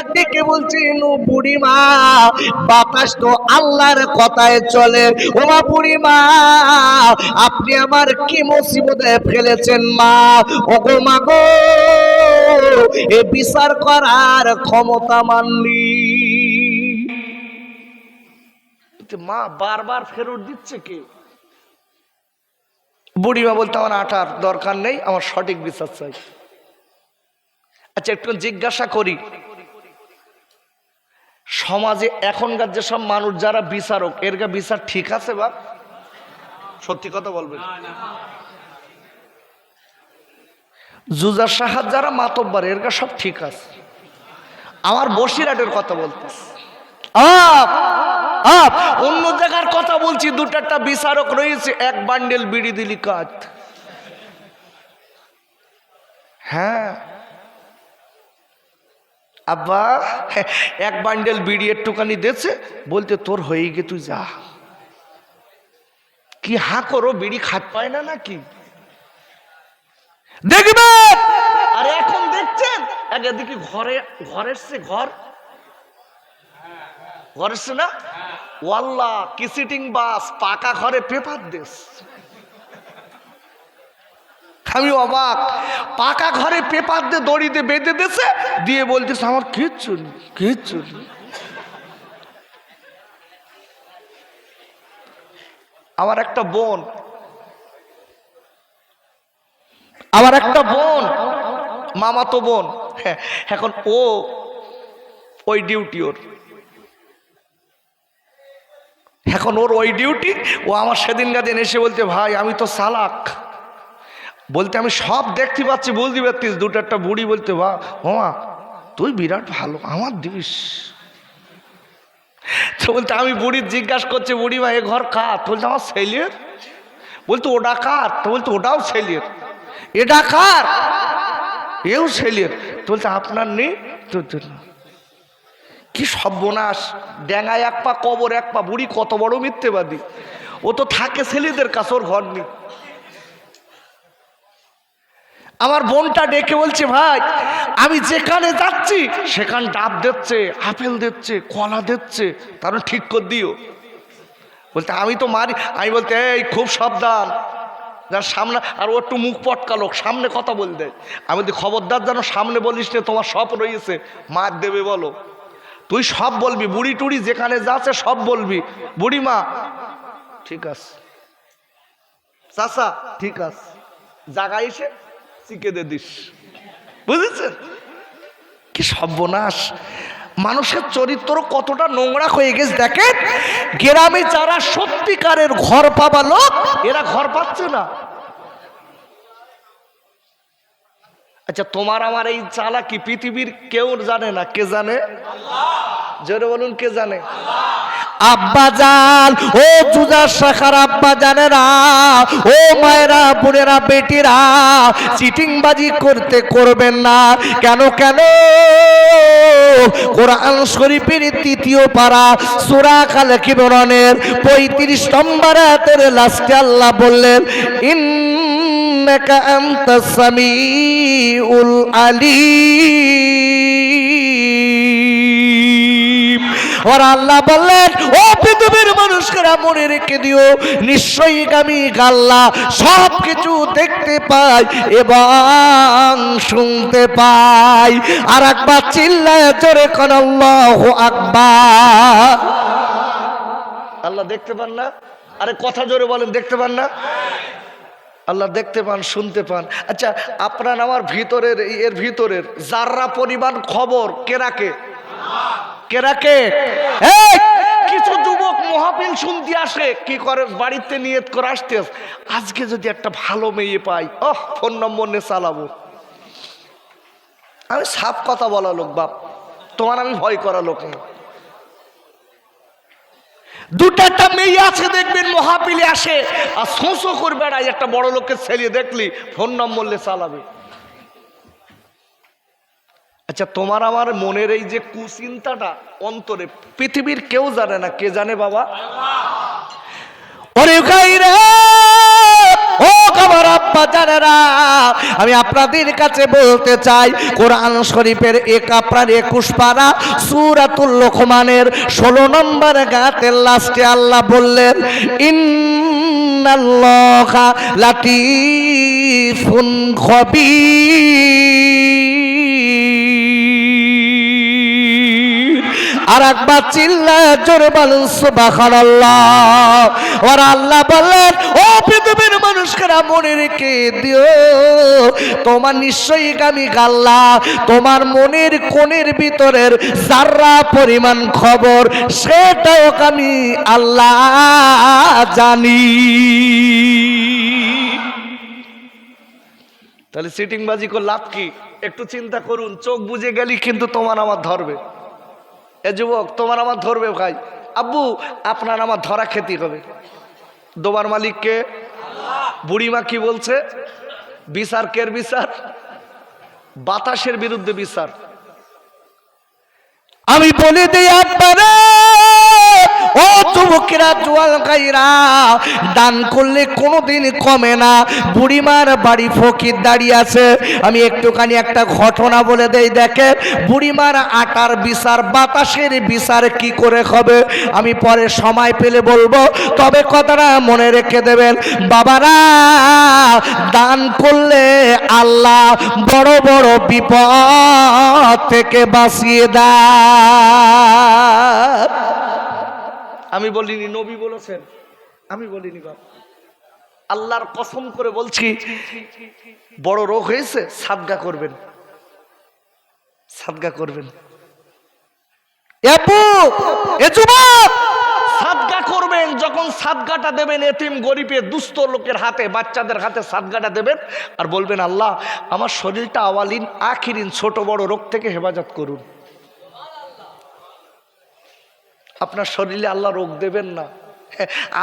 এবার ডেকে বলছি নু বুড়িমা? বাতাস তো আল্লাহর কথায় চলে। ও মা বুড়িমা, আপনি আমার কি মুসিবতে ফেলেছেন মা? ও গো মা গো, এ বিচার করার ক্ষমতা মা বারবার ফেরত দিচ্ছে কে? বুড়িমা বলতে আমার আটার দরকার নেই, আমার সঠিক বিচার চাই। আচ্ছা একটু জিজ্ঞাসা করি। সমাজে এখনকার যেসব মানুষ যারা বিচারক এর বিচার ঠিক আছে বা সত্যি কথা বলবেন জুজার সাহায্য যারা মাতব্বার এর সব ঠিক আছে। আমার বসিরহাটের কথা বলতেছে। আপ আপ। অন্য জায়গার কথা বলছি দুটো একটা বিচারক রয়েছে এক বান্ডেল বিড়ি দিলি কাজ হ্যাঁ। আব্বা, এক বান্ডেল বিড়ি একটুখানি দেছে, বলতে তোর হয়ে গে তুই যা। কি হা করো, বিড়ি খাট পায় না নাকি? দেখবে? আর এখন দেখছেন? এক এদিকে ঘরে, ঘরের সে ঘর? ঘরের সে না? ওয়াল্লা কি সিটিং বাস, পাকা ঘরে পেপার দেশ। আমি অবাক। পাকা ঘরে পেপার দিয়ে দড়িতে বেঁধে দিয়েছে দিয়ে বলতেছে আমার কিচ্ছু নেই কিচ্ছু নেই। আমার একটা বোন। আমার একটা বোন। মামাতো বোন। হ্যাঁ, এখন ও ওই ডিউটি ওর। এখন ওর ওই ডিউটি ও আমার সেদিন গাদিন এসে বলতে ভাই আমি তো সালাক। বলতে আমি সব দেখতে পাচ্ছি, বুঝতে পারতিস দুটো একটা বুড়ি বলতে বা হোমা তুই বিরাট ভালো, আমার দিস তো বলতে আমি বুড়ির জিজ্ঞাসা করছি, বুড়ি ভাই এ ঘর কার? তো বলতে, আমার ছেলের। বলতো ওটা কার তো বলতো, ওটাও ছেলের। এটা কার এও ছেলের। তো বলতে, আপনার নেই? তো। কি সর্বনাশ ড্যাঙায় এক পা, কবর এক পা, বুড়ি কত বড় মিথ্যেবাদী। ও তো থাকে ছেলেদের কাছে, ওর ঘর নেই। আমার বোনটা ডেকে বলছে, ভাই, আমি যেখানে যাচ্ছি, সেখানে ডাব দিচ্ছে, আপেল দিচ্ছে, কলা দিচ্ছে, তার ঠিক করে দিও। বলতে, আমি তো মারি। আমি বলতে, এই, খুব সাবধান। যার সামনে, আর ও একটু মুখ পটকালো সামনে কথা বল দেয় আমি বলতে, খবরদার যেন সামনে বলিস না, তোমার সব রয়েছে, মার দেবে বলো। তুই সব বলবি, বুড়ি টুড়ি যেখানে যাচ্ছে সব বলবি। বুড়ি মা ঠিক আছে। চাষা ঠিক আছে। জায়গা এসে চিকে দে দিস বুঝেছেন? কি সর্বনাশ। মানুষের চরিত্র কতটা নোংরা হয়ে গেছে, দেখেন? গ্রামে যারা সত্যিকারের ঘর পাবা লোক, এরা ঘর পাচ্ছে না। আচ্ছা তোমার আমার এই চালা কি পৃথিবীর কেউ জানে না? কে জানে? জোরে বলুন, কে জানে? আব্বা জান, ও জুজার শাখার আব্বা জানেরা, ও মায়েরা, বোনেরা, বেটিরা, চিটিংবাজি করতে করবেন না। কেন কেন? কোরআন শরীফের তৃতীয় পারা সুরা কাল কিবরণের পঁয়ত্রিশ নম্বর আয়াতের লাস্টে আল্লাহ বললেন, ইন্নাকা আনতাস সামিউল আলিম। ওর আল্লাহ বললেন, ও পৃথিবীর মানুষকেরা মনে রেখে দিও, নিশ্চয়ই আমি গাল্লা সব কিছু দেখতে পাই এবং শুনতে পাই। আর একবার চিল্লায় জোরে কোন, আল্লাহ আকবার। আল্লাহ দেখতে পান না? আরে কথা জোরে বলেন, দেখতে পান না? আল্লাহ দেখতে পান, শুনতে পান। আচ্ছা আপনার আমার ভিতরের, এর ভিতরের যাররা পরিমাণ খবর, কে রাখে কে রাখে। এই, কিছু যুবক মহাপিল শুনতে আসে কি করে বাড়িতে নিয়ত করে আসতে আজকে যদি একটা ভালো মেয়ে পাই ওহ ফোন নম্বর নিয়ে চালাবো। আমি সাপ কথা বলা লোক বাপ। তোমার আমি ভয় করা লোক না। দুটো একটা মেয়ে আছে দেখবেন মহাপিলে আসে। আর শোঁসো করে বেড়ায় একটা বড় লোকের ছেলে দেখলি ফোন নম্বর লে চালাবে। আচ্ছা তোমার আমার মনের এই যে কুচিন্তাটা অন্তরে, পৃথিবীর কেউ জানে না। কে জানে বাবা? আমি আপনাদের কাছে বলতে চাই, কোরআন শরীফের এক আপনার একুশ পারা সুরাতুল লোকমানের ষোলো নম্বর গাতের লাস্টে আল্লাহ বললেন, ইন্নাল্লাহা লাতিফুন খবীর। আর একবার চিল্লা জোর বলুন, সুবহানাল্লাহ। আর আল্লাহ বললেন ও পৃথিবীর মানুষকেরা মনে রেখে দিও। তোমার নিশ্চয়ই আমি গাল্লা, তোমার মনের কোণের ভিতরের সারা পরিমাণ খবর, সেটাও আমি আল্লাহ জানি। তাহলে সিটিং বাজি করে লাভ কি? একটু চিন্তা করুন, চোখ বুঝে গেলি কিন্তু তোমার আমার ধরবে। এ যুবক, তোমার আমার ধরবে ভাই। আব্বু, আপনার আমার ধরা খেতে হবে। দোবার মালিককে বুড়িমা কি বলছে? বিচার কের বিচার? বাতাসের বিরুদ্ধে বিচার। আমি বলে দিই আপনারা ও যুবকেরা, জোয়াল গাইরা, দান করলে কোনোদিন কমে না। বুড়িমার বাড়ি ফকির দাঁড়িয়ে আছে। আমি একটুখানি একটা ঘটনা বলে দেই, দেখে। বুড়িমার আটার বিচার, বাতাসের বিচার কি করে হবে? আমি পরে সময় পেলে বলব। তবে কথাটা মনে রেখে দেবেন, বাবারা, দান করলে আল্লাহ বড় বড় বিপদ থেকে বাঁচিয়ে দেয়। আমি বলিনি, নবী বলেছেন। আমি বলিনি বাবা আল্লাহর কসম করে বলছি, বড় রোগ হয়েছে, সাদগা করবেন। সাদগা করবেন। সাদগা করবেন, যখন সাদগাটা দেবেন, এতিম, গরিবে, দুস্থ লোকের হাতে, বাচ্চাদের হাতে সাদগাটা দেবেন আর বলবেন, আল্লাহ, আমার শরীরটা আওয়ালিন, আখিরিন, ছোট বড় রোগ থেকে হেফাজত করুন। আপনার শরীরে আল্লাহ রোগ দেবেন না।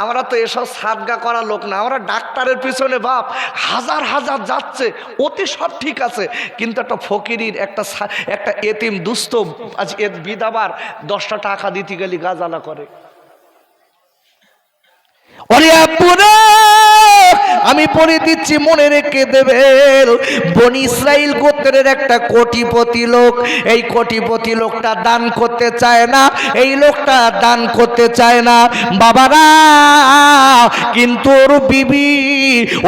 আমরা তো এসব সাদগা করা লোক না, আমরা ডাক্তারের পিছনে বাপ, হাজার হাজার যাচ্ছে, অতি সব ঠিক আছে, কিন্তু একটা ফকিরির, একটা একটা এতিম দুস্থ, আজ এ বিদাবার দশটা টাকা দিতে গেলে গাজালা করে। ওরে আমি পড়ে দিচ্ছি, মনে রেখে দেবেন। বন ইসরাইল গোত্রের একটা কোটিপতি লোক। এই কোটিপতি লোকটা দান করতে চায় না, এই লোকটা দান করতে চায় না। বাবারা, কিন্তু ওর বিবি,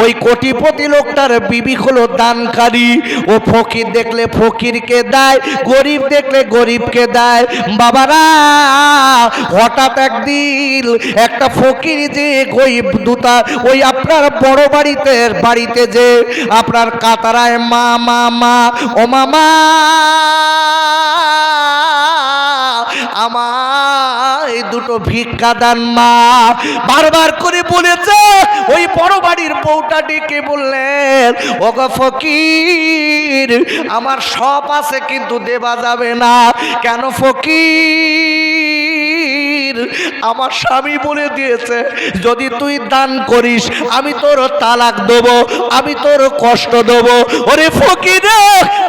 ওই কোটিপতি লোকটার বিবি হলো দানকারী। ও ফকির দেখলে ফকিরকে দেয়, গরিব দেখলে গরিবকে দেয়। বাবারা হঠাৎ একদিন একটা ফকির যে ওই দুটা ওই আপনার বড় বাড়িতে বাড়িতে যে আপনার কাতারায়, মা মা মা, ও মামা আমায় দুটো ভিক্ষা দান মা। বারবার করে বলেছে, ওই বড় বাড়ির বউটা ডেকে বললেন, ওগো ফকির, আমার সব আছে কিন্তু দেবা যাবে না। কেন ফকির? আমার স্বামী বলে দিয়েছে, যদি তুই দান করিস, আমি তোর তালাক দেব, আমি তোর কষ্ট দেব। ওরে ফকির,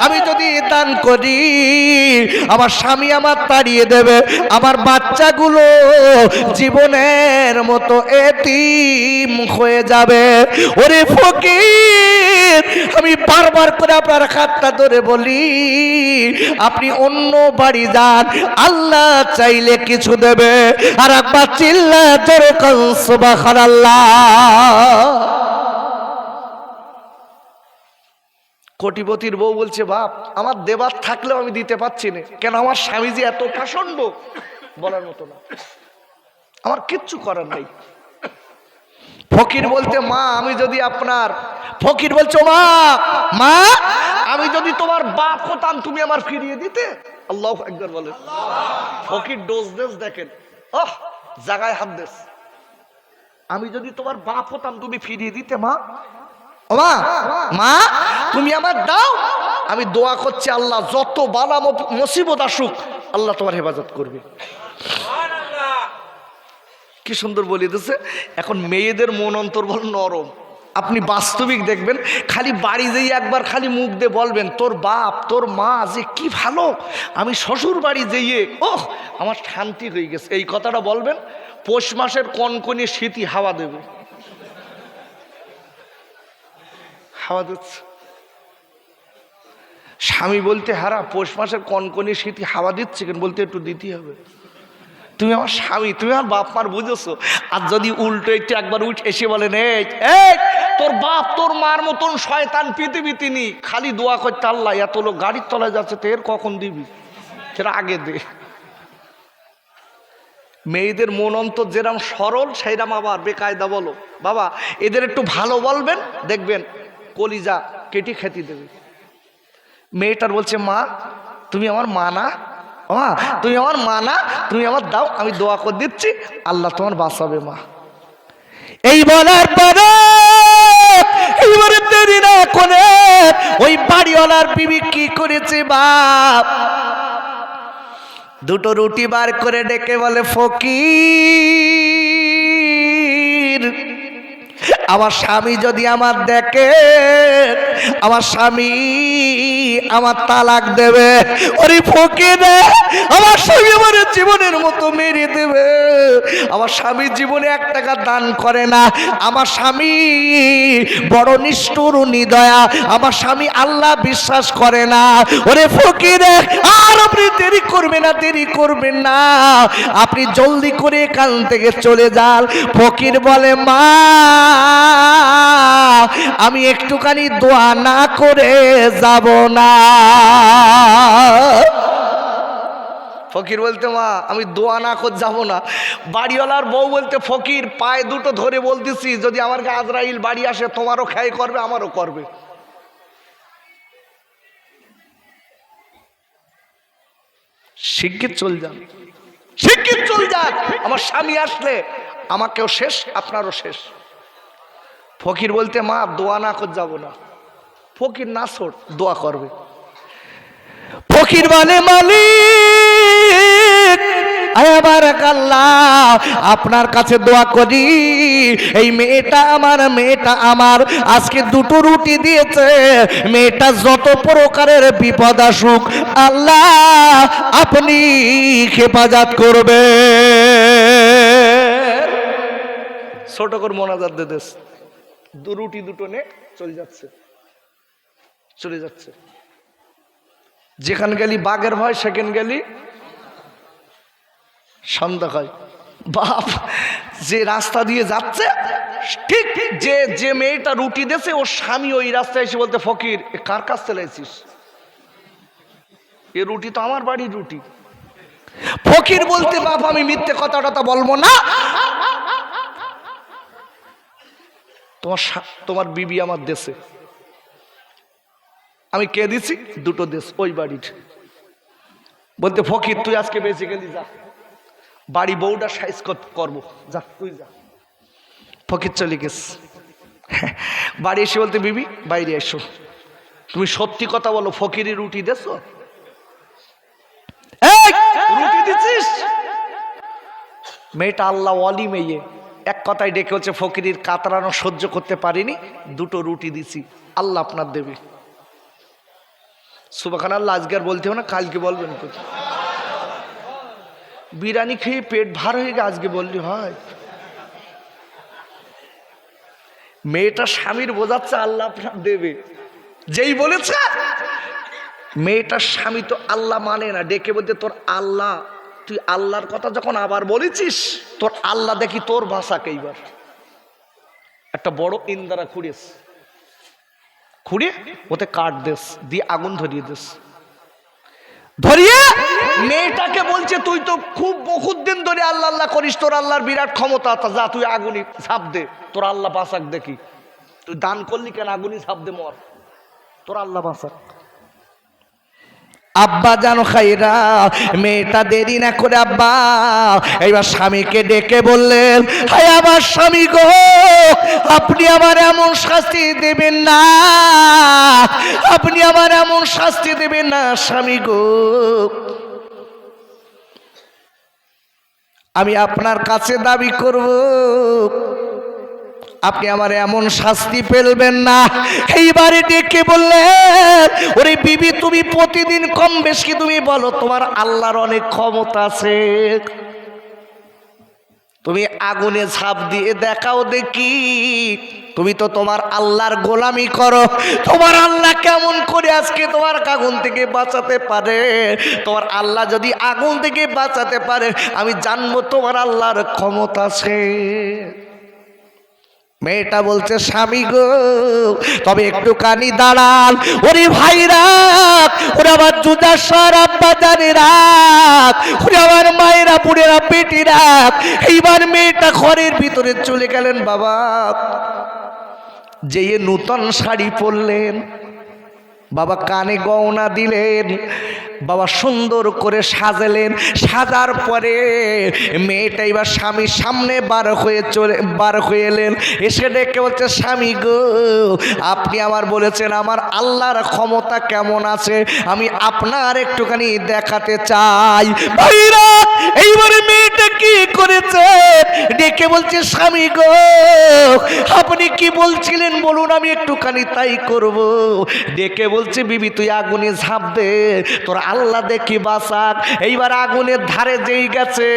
আমি যদি দান করি, আমার স্বামী আমার তাড়িয়ে দেবে, আমার বাচ্চাগুলো জীবনের মতো এতিম হয়ে যাবে। ওরে ফকির, আমি বারবার করে আপনার খাতটা ধরে বলি, আপনি অন্য বাড়ি যান, আল্লাহ চাইলে কিছু দেবে। আর একবার চিল্লা কনসবাখার আল্লাহ কোটিপতির বউ বলছে, বাপ, আমার দেবার থাকলেও আমি দিতে পারছি না। কেন আমার স্বামীজি এত প্রচণ্ড বলার মতো না। আমার কিচ্ছু করার নেই। ফকির বলতে মা, আমি যদি আপনার ফকির বলছো, মা মা, আমি যদি তোমার বাপ হতাম, তুমি আমার ফিরিয়ে দিতে? আল্লাহ একবার বলেন ফকির ডোজ দেশ দেখেন। ওহ জাগায় হাত দেশ আমি যদি তোমার বাপ হতাম, তুমি ফিরিয়ে দিতে, মা? মা মা, তুমি আমার দাও। আমি দোয়া করছি, আল্লাহ যত বালা মুসিবত আসুক, আল্লাহ তোমার হেফাজত করবে। কি সুন্দর বলে দিচ্ছে এখন মেয়েদের মন অন্তর্বল নরম। আপনি বাস্তবিক দেখবেন, খালি বাড়ি যেই একবার খালি মুখ দিয়ে বলবেন, তোর বাপ, তোর মা যে কি ভালো। আমি শ্বশুর বাড়ি যেয়ে, ওহ, আমার শান্তি হয়ে গেছে। এই কথাটা বলবেন, পৌষ মাসের কনকনে শীতই হাওয়া দেবে। হাওয়া দিচ্ছে। স্বামী বলতে, হারা, পৌষ মাসের কনকনি শীতি হাওয়া দিচ্ছে কেন? বলতে একটু দিতে হবে। তুমি আমার স্বামী, তুমি আমার বাপ মার বুঝেছ? আর যদি উল্টো একটু একবার উঠ, এসে বলেন তোর বাপ, তোর মার মতন শয়তান পৃথিবীতে তিনি। খালি দোয়া করতে আল্লাহ, এত লোক গাড়ির তলায় যাচ্ছে, তো এর কখন দিবি? সেটা আগে দে। মেয়েদের মন অন্তর যেরাম সরল, সেইরাম আবার বেকায়দা বলো। বাবা, এদের একটু ভালো বলবেন, দেখবেন কলিজা কেটে খেতে দেবে। মেয়েটার বলছে, মা, তুমি আমার মা না মা, তুমি আমার মা না, তুমি আমার দাও, আমি দোয়া করে দিচ্ছি, আল্লাহ তোমার বাঁচাবে মা। এই বলার পরে এইবারে দেরি না করে, ওই বাড়িওয়ালার বিবি কি করেছে বাপ দুটো রুটি বার করে ডেকে বলে, ফকির, আমার স্বামী যদি আমার দেখে আমার স্বামী, আমার তালাক দেবে। ওরে ফকির আমার স্বামী আমার জীবনের মতো মেরে দেবে। আমার স্বামী জীবনে এক টাকা দান করে না। আমার স্বামী বড় নিষ্ঠুর নিদয়া। আমার স্বামী আল্লাহ বিশ্বাস করে না। ওরে ফকির আর আপনি দেরি করবেন না, দেরি করবেন না। আপনি জলদি করে এখান থেকে চলে যান। ফকির বলে, মা আমি একটুখানি দোয়া না করে যাব না। ফকির বলতে, মা, আমি দোয়া না করে যাব না। বাড়িওয়ালার বউ বলতে, ফকির, পায়ে দুটো ধরে বলতেছি, যদি আমার আজরাইল বাড়ি আসে, তোমারও খেয়ে করবে, আমারও করবে। শিগগির চল যান। শিগগির চল যান। আমার স্বামী আসলে, আমাকেও শেষ, আপনারও শেষ। ফকির বলতে, মা, দোয়া না করে, যাব না। ফকির, না ছোট দোয়া করবে। ফকির মানে মালিক আপনার কাছে দোয়া করি। এই মেয়েটা আমার মেয়েটা আমার, আজকে দুটো রুটি দিয়েছে। মেয়েটা যত প্রকারের বিপদ আসুক, আল্লাহ আপনি হেফাজত করবে ছোট করে মোনাজাত দেশ রুটি, দুটো নে চলে যাচ্ছে। চলে যাচ্ছে। যেখানে গেলি বাঘের ভয়, সেখানে গেলি সন্ধ্যা হয় বাপ, যে রাস্তা দিয়ে যাচ্ছে, ঠিক যে যে মেয়েটা রুটি দেছে ওর স্বামী ওই রাস্তায় এসে বলতে, ফকির, এ কার কাছ থেকে লাইছিস এ রুটি তো আমার বাড়ির রুটি। ফকির বলতে, বাপ, আমি মিথ্যে কথা টথা বলব না। তোমার তোমার বিবি আমার দেশে। আমি কে দিছি? দুটো দেশ, ওই বাড়ির। বলতে, ফকির, তুই আজকে বেঁচে গেলি যা। বাড়ি বউটা সাইজ করব। যা, তুই যা। ফকির চলে গেস বাড়ি এসে বলতে, বিবি, বাইরে এসো। তুমি সত্যি কথা বলো ফকিরি রুটি দেছো? রুটি দিছিস? মেয়েটা আল্লাহ অলি মেয়ে। এক কথায় ডেকে হচ্ছে ফকিরির কাতরানো সহ্য করতে পারিনি, দুটো রুটি দিছি, আল্লাহ আপনার দেবে। সুবাখান আল্লাহ আজকে আর বলতে হবে না, কালকে বলবেন বিরিয়ানি খেয়ে পেট ভার হয়ে গে আজকে বললি হয় মেয়েটা স্বামীর বোঝাচ্ছে, আল্লাহ আপনার দেবে। যেই বলেছে, মেয়েটার স্বামী তো আল্লাহ মানে না। ডেকে বলতে তোর আল্লাহ তুই আল্লাহর কথা যখন আবার বলেছিস, তোর আল্লাহ দেখি তোর ভাষাকে এইবার একটা বড় ইন্দারা খুঁড়িস খুঁড়ে ওতে কাট দেস, দিয়ে আগুন ধরিয়ে দেস। ধরিয়ে মেয়েটাকে বলছে, তুই তো খুব বহুত দিন ধরে আল্লাহ আল্লাহ করিস, তোর আল্লাহর বিরাট ক্ষমতা যা তুই আগুনি ঝাঁপ দে, তোর আল্লাহ বাঁচাক দেখি। তুই দান করলি কেন? আগুনি ঝাঁপ দে মর। তোর আল্লাহ বাঁচাক। আব্বা জানো খাইরা, মেয়েটা দেরি না করে আব্বা। এইবার স্বামীকে ডেকে বললেন হাই আমার স্বামী গো, আপনি আমার এমন শাস্তি দেবেন না। আপনি আমার এমন শাস্তি দেবেন না, স্বামী গো। আমি আপনার কাছে দাবি করব। আপনি আমার এমন শাস্তি ফেলবেন না। এইবারে ডেকে বললেন, ওরে বিবি, তুমি প্রতিদিন কম বেশি তুমি বলো, তোমার আল্লাহর অনেক ক্ষমতা আছে। তুমি আগুনে ঝাঁপ দিয়ে দেখাও দেখি। তুমি তো তোমার আল্লাহর গোলামি করো। তোমার আল্লাহ কেমন করে আজকে তোমার আগুন থেকে বাঁচাতে পারে? তোমার আল্লাহ যদি আগুন থেকে বাঁচাতে পারে, আমি জানব তোমার আল্লাহর ক্ষমতা আছে। মেয়েটা বলছে, স্বামী গো, তবে একটু একটুখানি দাঁড়ান। ওরে ভাইরা ওরে আমার জুদাসর আব্বা জানে রাখ ওরে আমার মায়েরা বুড়েরা পেটি রাত এইবার মেয়েটা ঘরের ভিতরে চলে গেলেন, বাবা। যে নূতন শাড়ি পরলেন। বাবা কানে গহনা দিলেন। বাবা সুন্দর করে সাজালেন। সাজার পরে মেয়েটা এবার স্বামীর সামনে বার হয়ে চলে, বার হয়ে এলেন। এসে ডেকে বলছে, স্বামী গো, আপনি আমার বলেছেন আমার আল্লাহর ক্ষমতা কেমন আছে? আমি আপনার একটুখানি দেখাতে চাই। ভাইরা, এইবারে মেয়েটা কি করেছে? ডেকে বলছে, স্বামী গো, আপনি কি বলছিলেন? বলুন, আমি একটুখানি তাই করব। ডেকে বলছে, বিবি, তুই আগুনে ঝাঁপ দে, তোর আল্লাহ দেখি বাসাক এইবার আগুনের ধারে যেই গেছে,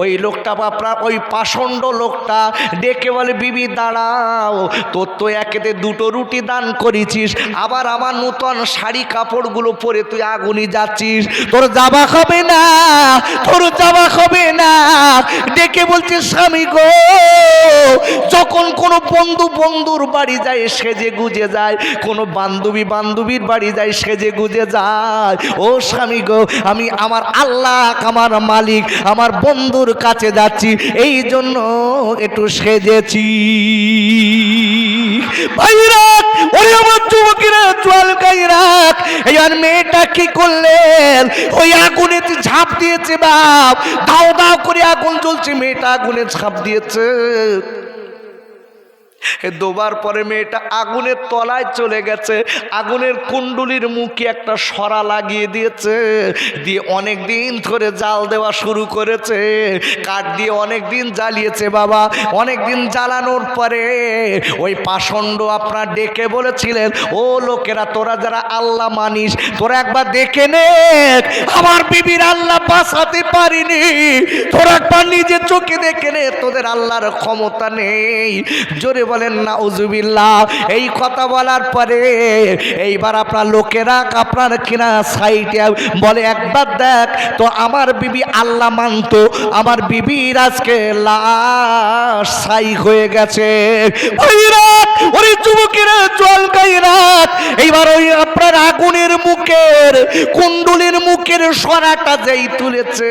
ওই লোকটা আপনার ওই পাষণ্ড লোকটা ডেকে বলে, বিবি, দাঁড়াও, তোর তো একেতে দুটো রুটি দান করেছিস, আবার আমার নূতন শাড়ি কাপড়গুলো পরে তুই আগুনি যাচ্ছিস। তোর যাবা হবে না, তোর যাবা হবে না। ডেকে বলছে, স্বামী গো, যখন কোনো বন্ধু বন্ধুর বাড়ি যায়, সেজে গুজে যায়, কোনো বান্ধবী বান্ধবীর বাড়ি যায়, সেজে গুজে যায়। ও স্বামী গো, আমি আমার আল্লাহ, আমার মালিক, আমার বন্ধুর কাছে যাচ্ছি, এই জন্য একটু সেজেছি। ভাইরা আমার মেয়েটা কি করলেন? ওই আগুনে ঝাঁপ দিয়েছে বাপ। দাও দাও করে আগুন জ্বলছে, মেয়েটা আগুনে ঝাঁপ দিয়েছে। দোবার পরে মেয়েটা আগুনের তলায় চলে গেছে। আগুনের কুণ্ডুলির মুখে একটা সরা লাগিয়ে দিয়েছে। দিয়ে অনেক দিন ধরে জাল দেওয়া শুরু করেছে। কাঠ দিয়ে অনেক দিন জ্বালিয়েছে বাবা। অনেক দিন জ্বালানোর পরে ওই পাষণ্ড আপনার ডেকে বলেছিলেন, ও লোকেরা, তোরা যারা আল্লাহ মানিস, তোরা একবার দেখে নে। আমার বিবির আল্লাহ বাঁচাতে পারিনি। তোরা একবার নিজের চোখে দেখে নে, তোদের আল্লাহর ক্ষমতা নেই। জোরে বলেন না উজুবিল্লাহ এই কথা বলার পরে এইবার আপনার লোকেরা আপনার কিনা সাইটে বলে একবার দেখ তো আমার বিবি আল্লাহ মানতো আমার বিবির আজকে লাশ সাই হয়ে গেছে। ভাইরা, ওরে যুবকেরা জল গাইরাত এইবার ওই আপনার আগুনের মুখের কুণ্ডুলির মুখের সরাটা যেই তুলেছে।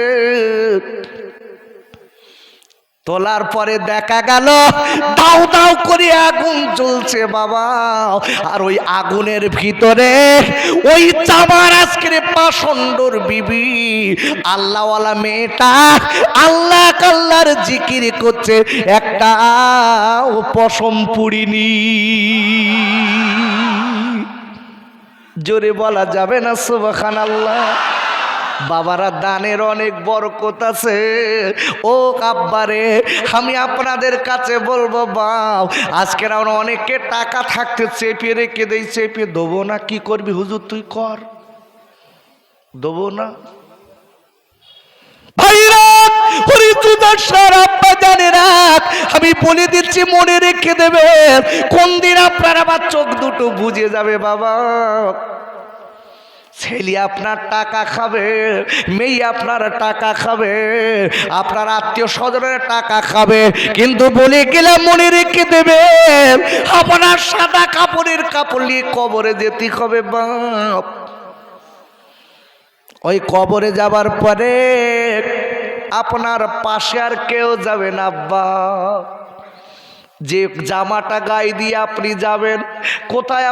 তোলার পরে দেখা গেল, দাও দাও করে আগুন জ্বলছে বাবা। আর ওই আগুনের ভিতরে ওই চামার আজকের পাষণ্ডর বিবি। আল্লাহওয়ালা মেয়েটা আল্লাহ কাল্লার জিকির করছে, একটা ও পশম পুরিনি জোরে বলা যাবে না সুবাখান আল্লাহ বাবারা, দানের অনেক বরকত আছে। ও আব্বারে, আমি আপনাদের কাছে বলব, বাপ আজকের আমরা অনেকে টাকা থাকতে চেপে রেখে দেই চেপে দেবো না, কি করবি হুজুর, তুই কর। দেবো না। আমি বলে দিচ্ছি, মনে রেখে দেবে। কোন দিন আপনার আবার চোখ দুটো বুঝে যাবে, বাবা। ছেলে আপনার টাকা খাবে, মেয়ে আপনার টাকা খাবে, আপনার আত্মীয় স্বজনের টাকা খাবে, কিন্তু বলে গেলাম মনে রেখে দেবে, আপনার সাদা কাপড়ের কাপড় নিয়ে কবরে যেতে হবে বাপ। ওই কবরে যাবার পরে আপনার পাশে আর কেউ যাবে না আব্বা যে জামাটা গায়ে দিয়ে আপনি যাবেন, কোথায়